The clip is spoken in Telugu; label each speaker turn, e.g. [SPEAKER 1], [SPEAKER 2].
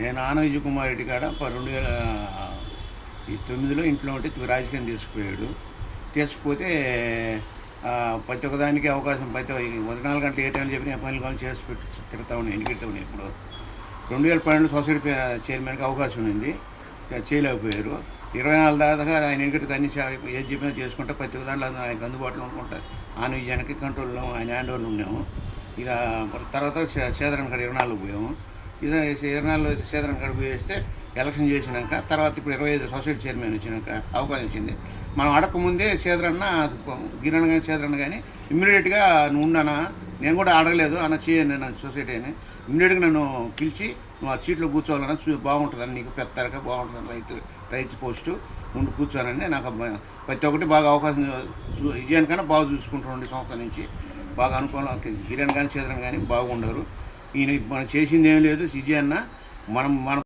[SPEAKER 1] నేను ఆనవిజయ కుమార్ రెడ్డి కాడ రెండు వేల ఈ తొమ్మిదిలో ఇంట్లో ఉంటే రాజకీయం తీసుకుపోయాడు తీసుకుపోతే ప్రతి ఒక్కదానికి అవకాశం ప్రతి ఒక నాలుగు గంటలు ఏ టైం చెప్పిన పనులు కానీ చేసి పెట్టి తిరుగుతా ఉన్నాను ఎన్నికెళ్తా ఉన్నాయి ఇప్పుడు రెండు వేల పన్నెండు సొసైటీ చైర్మన్కి అవకాశం ఉంది. చేయలేకపోయారు. ఇరవై నాలుగు దాకా ఆయన ఎన్నికటికి అన్ని ఏది చెప్పినా చేసుకుంటా ప్రతి ఒక్క దాంట్లో ఆయనకు అందుబాటులో అనుకుంటా ఆయన విజయానికి కంట్రోల్లో ఆయన హ్యాండ్ ఓవర్లో ఉన్నాము. ఇక తర్వాత సేదరన్ కాడ ఇరవై నాలుగు పోయాము. ఇది ఇరవై నాలుగు గడుపు వేస్తే ఎలక్షన్ చేసినాక తర్వాత ఇప్పుడు ఇరవై ఐదు సొసైటీ చైర్మన్ వచ్చినాక అవకాశం ఇచ్చింది. మనం అడగకముందే సేదరన్న గిరణ్ కానీ సేదరన్న కానీ ఇమ్మీడియట్గా నువ్వు ఉన్నానా నేను కూడా అడగలేదు అన్న చేయను నా సొసైటీ అని. ఇమ్మీడియట్గా నన్ను పిలిచి నువ్వు ఆ సీట్లో కూర్చోవాలన్నా చూ బాగుంటుందని నీకు పెద్దగా బాగుంటుందని రైతు రైతు పోస్టు ఉండి కూర్చోనని నాకు ప్రతి ఒక్కటి బాగా అవకాశం విజయానికైనా బాగా చూసుకుంటుండే సంస్థ నుంచి. బాగా అనుకూలం గిరణ్ కానీ చేదరన్ కానీ బాగుండరు. ఈయన మనం చేసింది ఏం లేదు విజయన్న మనం మనం